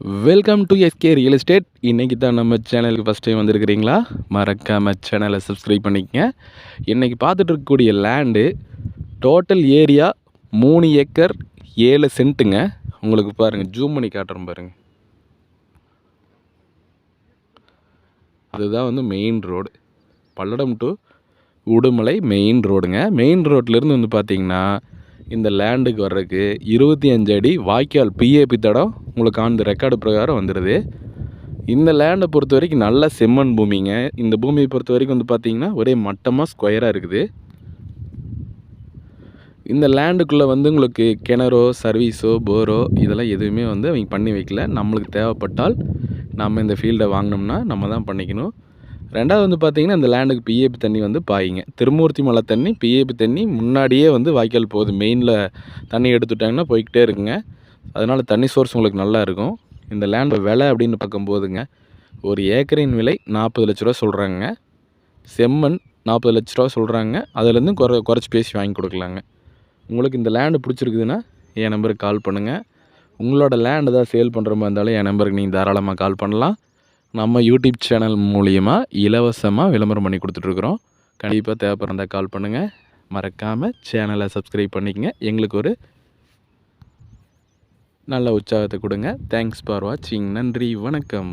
Welcome to SK real estate இன்றைக்கி தான் நம்ம சேனலுக்கு ஃபஸ்ட் டைம் வந்திருக்கிறீங்களா? மறக்காமல் சேனலை சப்ஸ்கிரைப் பண்ணிக்கங்க. இன்றைக்கி பார்த்துட்டு இருக்கக்கூடிய லேண்டு டோட்டல் ஏரியா மூணு ஏக்கர் ஏழு சென்ட்டுங்க. உங்களுக்கு பாருங்கள் ஜூம் பண்ணி காட்டுறேன் பாருங்கள் அதுதான் வந்து main road Palladam to Udumalai main ரோடுங்க மெயின் ரோட்லேருந்து வந்து பார்த்திங்கன்னா இந்த லேண்டுக்கு வர்றதுக்கு இருபத்தி அஞ்சு அடி வாய்க்கால் பிஏபி தடம் உங்களுக்கு அந்த ரெக்கார்டு பிரகாரம் வந்துடுது இந்த லேண்டை பொறுத்த வரைக்கும் நல்ல செம்மண் பூமிங்க. இந்த பூமியை பொறுத்த வரைக்கும் வந்து பார்த்தீங்கன்னா ஒரே மட்டமாக ஸ்கொயராக இருக்குது. இந்த லேண்டுக்குள்ளே வந்து உங்களுக்கு கிணறோ சர்வீஸோ போரோ இதெல்லாம் எதுவுமே வந்து அவங்க பண்ணி வைக்கல. நம்மளுக்கு தேவைப்பட்டால் நம்ம இந்த ஃபீல்டை வாங்கினோம்னா நம்ம தான் பண்ணிக்கணும். ரெண்டாவது வந்து பார்த்தீங்கன்னா இந்த லேண்டுக்கு பிஏபி தண்ணி வந்து பாயிங்க. திருமூர்த்தி மலை தண்ணி பிஏபி தண்ணி முன்னாடியே வந்து வாய்க்கால் போகுது. மெயினில் தண்ணி எடுத்துட்டாங்கன்னா போய்கிட்டே இருக்குங்க. அதனால் தண்ணி சோர்ஸ் உங்களுக்கு நல்லா இருக்கும். இந்த லேண்ட் விலை அப்படின்னு பார்க்கும்போதுங்க ஒரு ஏக்கரின் விலை நாற்பது லட்ச ரூபா சொல்கிறாங்க செம்மண் நாற்பது லட்ச ரூபா சொல்கிறாங்க அதுலேருந்து குறை குறைச்சி பேசி வாங்கி கொடுக்கலாங்க. உங்களுக்கு இந்த லேண்டு பிடிச்சிருக்குதுன்னா என் நம்பருக்கு கால் பண்ணுங்கள் உங்களோட லேண்ட் தான் சேல் பண்ணுற மாதிரி இருந்தாலும் என் நம்பருக்கு நீங்கள் தாராளமாக கால் பண்ணலாம். நம்ம யூடியூப் சேனல் மூலியமாக இலவசமாக விளம்பரம் பண்ணி கொடுத்துட்ருக்குறோம். கண்டிப்பாக தேவைப்படுறதா கால் பண்ணுங்கள் மறக்காமல் சேனலை சப்ஸ்கிரைப் பண்ணிக்கங்க. எங்களுக்கு ஒரு நல்ல உற்சாகத்தை கொடுங்க. தேங்க்ஸ் ஃபார் வாட்சிங் நன்றி. வணக்கம்.